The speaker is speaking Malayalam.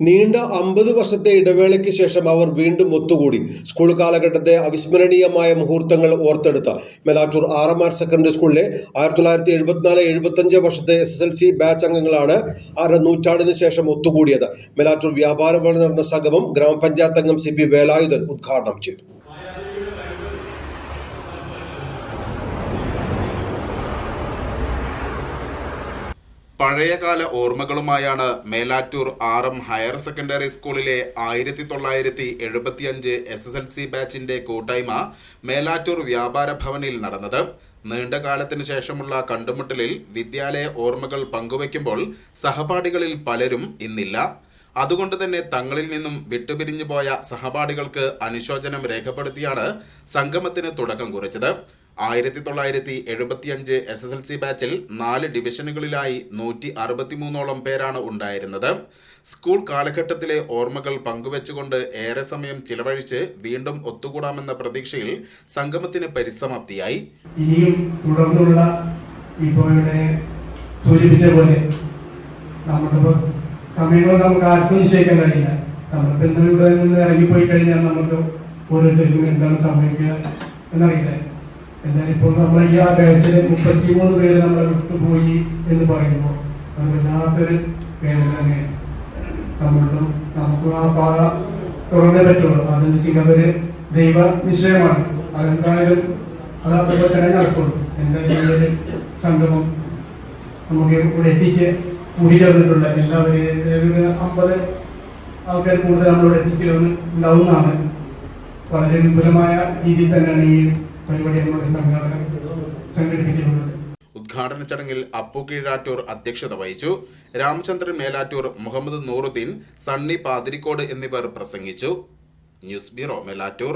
നീണ്ട അമ്പത് വർഷത്തെ ഇടവേളയ്ക്ക് ശേഷം അവർ വീണ്ടും ഒത്തുകൂടി. സ്കൂൾ കാലഘട്ടത്തെ അവിസ്മരണീയമായ മുഹൂർത്തങ്ങൾ ഓർത്തെടുത്ത മെലാറ്റൂർ ആർ സെക്കൻഡറി സ്കൂളിലെ ആയിരത്തി തൊള്ളായിരത്തി എഴുപത്തിനാല് എഴുപത്തഞ്ച് വർഷത്തെ S S L C batch അംഗങ്ങളാണ് അര നൂറ്റാണ്ടിന് ശേഷം ഒത്തുകൂടിയത്. മെലാറ്റൂർ വ്യാപാര ഭവനിൽ നടന്ന സംഗമം ഗ്രാമപഞ്ചായത്ത് അംഗം സി പി വേലായുധൻ ഉദ്ഘാടനം ചെയ്തു. പഴയകാല ഓർമ്മകളുമായാണ് Melattur R M higher secondary സ്കൂളിലെ ആയിരത്തി തൊള്ളായിരത്തി എഴുപത്തിയഞ്ച് എസ് എസ് എൽ സി ബാച്ചിന്റെ കൂട്ടായ്മ മേലാറ്റൂർ വ്യാപാര ഭവനിൽ നടന്നത്. നീണ്ട കാലത്തിന് ശേഷമുള്ള കണ്ടുമുട്ടലിൽ വിദ്യാലയ ഓർമ്മകൾ പങ്കുവയ്ക്കുമ്പോൾ സഹപാഠികളിൽ പലരും ഇന്നില്ല. അതുകൊണ്ട് തന്നെ തങ്ങളിൽ നിന്നും വിട്ടുപിരിഞ്ഞു പോയ സഹപാഠികൾക്ക് അനുശോചനം രേഖപ്പെടുത്തിയാണ് സംഗമത്തിന് തുടക്കം കുറിച്ചത്. ആയിരത്തി തൊള്ളായിരത്തി എഴുപത്തിയഞ്ച് എസ് എസ് എൽ സി ബാച്ചിൽ നാല് ഡിവിഷനുകളിലായി നൂറ്റി അറുപത്തിമൂന്നോളം പേരാണ് ഉണ്ടായിരുന്നത്. സ്കൂൾ കാലഘട്ടത്തിലെ ഓർമ്മകൾ പങ്കുവെച്ചുകൊണ്ട് ഏറെ സമയം ചിലവഴിച്ച് വീണ്ടും ഒത്തുകൂടാമെന്ന പ്രതീക്ഷയിൽ സംഗമത്തിന് പരിസമാപ്തിയായി. ഇനിയും തുടർന്നുള്ള ഇപ്പോൾ സൂചിപ്പിച്ച പോലെ നമ്മുടെ സമയങ്ങൾ നമുക്ക് ആർക്കും നിശ്ചയിക്കാൻ കഴിയില്ല. നമ്മളിപ്പോൾ എന്തെങ്കിലും ഇവിടെ ഇറങ്ങിപ്പോയി കഴിഞ്ഞാൽ നമുക്ക് ഓരോരുത്തർക്കും എന്താണ് സംഭവിക്കുക എന്നറിയില്ല. എന്നാൽ ഇപ്പോൾ നമ്മൾ ഈ ആ ബാച്ചിൽ മുപ്പത്തിമൂന്ന് പേര് നമ്മളെ വിട്ടുപോയി എന്ന് പറയുമ്പോൾ അത് വല്ലാത്തൊരു വേദന തന്നെയാണ്. നമ്മളും നമുക്ക് ആ പാത തുടർന്നേ പറ്റുള്ളൂ. അതെന്ന് വെച്ചാൽ അതൊരു ദൈവ നിശ്ചയമാണ്. അതെന്തായാലും അത് അതുപോലെ തന്നെ നടക്കുള്ളൂ. എന്തായാലും ഈ ഒരു സംഗമം നമുക്ക് ഇവിടെ എത്തിച്ച് കൂടി ചേർന്നിട്ടുണ്ട് എല്ലാവരും ഒരു അമ്പത് ആൾക്കാർ കൂടുതൽ നമ്മളിവിടെ എത്തിച്ചേർന്ന് ഉണ്ടാവുന്നതാണ്. വളരെ വിപുലമായ രീതിയിൽ തന്നെയാണ് ഈ പരിപാടി നമ്മുടെ സംഘടന സംഘടിപ്പിച്ചിട്ടുള്ളത് ഉദ്ഘാടന ചടങ്ങിൽ അപ്പു കീഴാറ്റൂർ അധ്യക്ഷത വഹിച്ചു. രാമചന്ദ്രൻ മേലാറ്റൂർ മുഹമ്മദ് നൂറുദ്ദീൻ സണ്ണി പാതിരിക്കോട് എന്നിവർ പ്രസംഗിച്ചു. News bureau Melattur.